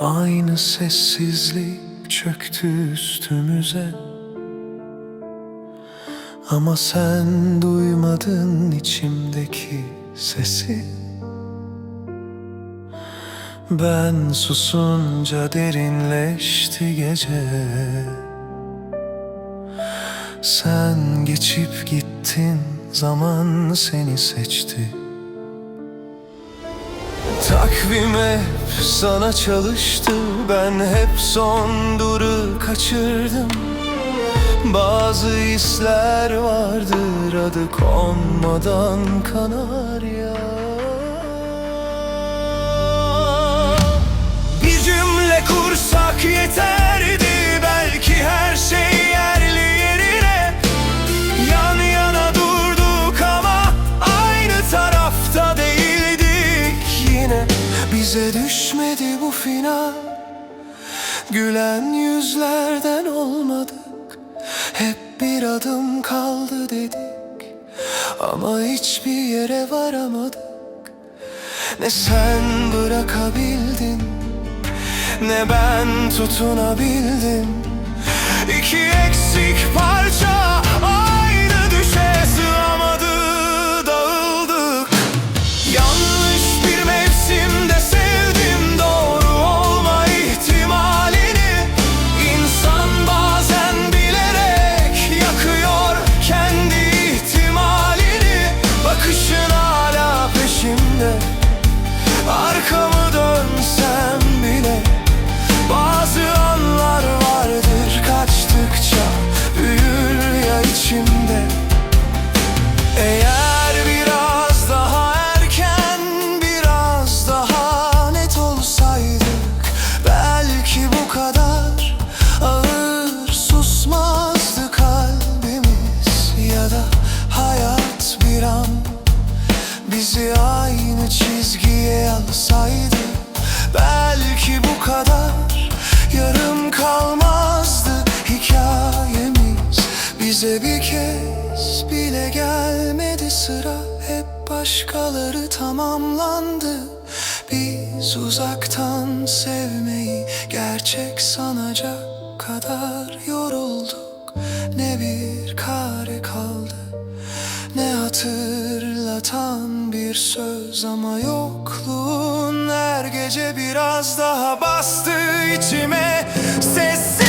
Aynı sessizlik çöktü üstümüze. Ama sen duymadın içimdeki sesi. Ben susunca derinleşti gece. Sen geçip gittin zaman seni seçti Takvim hep sana çalıştı. Ben hep son duru kaçırdım. Bazı hisler vardır adı konmadan kanar ya. Bir cümle kursak yeterdi final. Gülen yüzlerden olmadık. Hep bir adım kaldı dedik. Ama hiçbir yere varamadık. Ne sen bırakabildin Ne ben tutunabildim İki eksik parça peşimde Arkamı dönsem bile Bazı anlar vardır kaçtıkça Büyür ya içimde. Eğer biraz daha erken, biraz daha net olsaydık Belki bu kadar ağır susmazdı kalbimiz Ya da hayat bir an bizi aynı alsaydı Belki bu kadar yarım kalmazdı hikayemiz. Bize bir kez bile gelmedi sıra Hep başkaları tamamlandı. Biz uzaktan sevmeyi gerçek sanacak kadar yorulduk. Ne bir kare kaldı ne hatırlatan bir söz ama yokluğun her gece biraz daha bastı içime. Sessizce